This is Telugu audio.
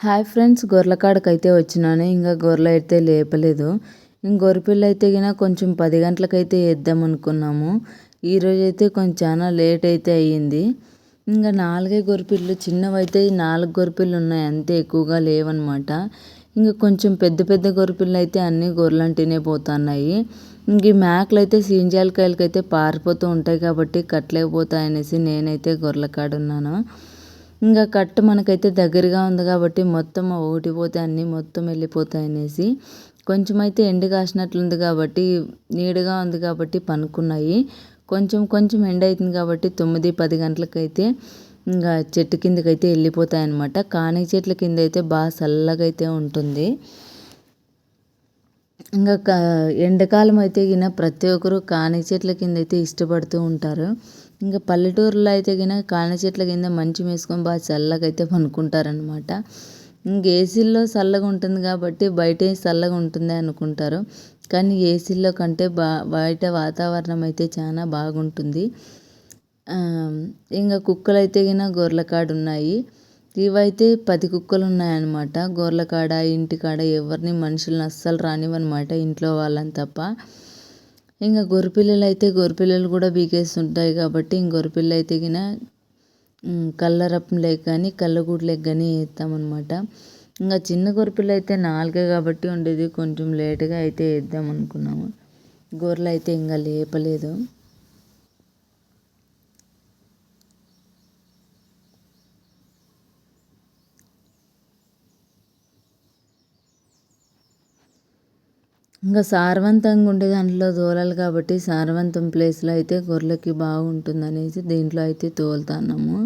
హాయ్ ఫ్రెండ్స్ గొర్రెల అయితే వచ్చినాను. ఇంకా గొర్రెలు అయితే లేపలేదు. ఇంక గొర్రెపిల్ల అయితే గిన కొంచెం పది గంటలకైతే వేద్దాం అనుకున్నాము. ఈరోజు అయితే కొంచెం చాలా లేట్ అయితే అయ్యింది. ఇంకా నాలుగే గొర్రెపిల్లు చిన్నవి అయితే నాలుగు గొర్రెపిల్లు ఉన్నాయి. అంతే ఎక్కువగా లేవన్నమాట. ఇంకా కొంచెం పెద్ద పెద్ద గొర్రెపిల్లు అయితే అన్ని గొర్రెలంటేనే పోతున్నాయి. ఇంక ఈ మేకలు అయితే సీంజాలకాయలకైతే అయితే పారిపోతూ ఉంటాయి కాబట్టి కట్టలేకపోతాయనేసి నేనైతే గొర్రెల కాడ ఉన్నాను. ఇంకా కట్టు మనకైతే దగ్గరగా ఉంది కాబట్టి మొత్తం ఒకటి పోతే అన్నీ మొత్తం వెళ్ళిపోతాయి అనేసి కొంచెం అయితే ఎండు కాసినట్లుంది కాబట్టి నీడగా ఉంది కాబట్టి పనుకున్నాయి. కొంచెం కొంచెం ఎండ అవుతుంది కాబట్టి తొమ్మిది పది గంటలకైతే ఇంకా చెట్టు కిందకైతే వెళ్ళిపోతాయి అనమాట కాని చెట్ల కింద అయితే బాగా చల్లగా అయితే ఉంటుంది. ఇంకా ఎండాకాలం అయితే గిన ప్రతి ఒక్కరు కాని చెట్ల కింద అయితే ఇష్టపడుతూ ఉంటారు. ఇంకా పల్లెటూరులో అయితే కనుక కాని చెట్ల కింద మంచం వేసుకొని బాగా చల్లగా అయితే పనుకుంటారనమాట ఇంక ఏసీల్లో చల్లగా ఉంటుంది కాబట్టి బయట చల్లగా ఉంటుంది అనుకుంటారు. కానీ ఏసీల్లో కంటే బా బయట వాతావరణం అయితే చాలా బాగుంటుంది. ఇంకా కుక్కలు అయితే గిన గొర్రెల కాడ ఉన్నాయి ఇవైతే పది కుక్కలు ఉన్నాయన్నమాట గొర్రెల కాడ ఇంటి కాడ ఎవరిని మనుషులను అస్సలు రానివన్నమాట ఇంట్లో వాళ్ళని తప్ప. ఇంకా గొర్రెపిల్లలు అయితే గొర్రెపిల్లలు కూడా బీకేస్తుంటాయి కాబట్టి ఇంక గొర్రెపిల్ల అయితే గిన కల్లరప్పం లేక కానీ కళ్ళగూడు లేక కానీ వేస్తామన్నమాట ఇంకా చిన్న గొర్రెపిల్ల అయితే నాలుగే కాబట్టి ఉండేది. కొంచెం లేటుగా అయితే వేద్దాం అనుకున్నాము గొర్రెలు అయితే ఇంకా లేపలేదు. ఇంకా సారవంతంగా ఉండే దాంట్లో తోలాలి కాబట్టి సారవంతం ప్లేస్లో అయితే గొర్రెలకి బాగుంటుంది అనేసి దీంట్లో అయితే తోలుతున్నాము.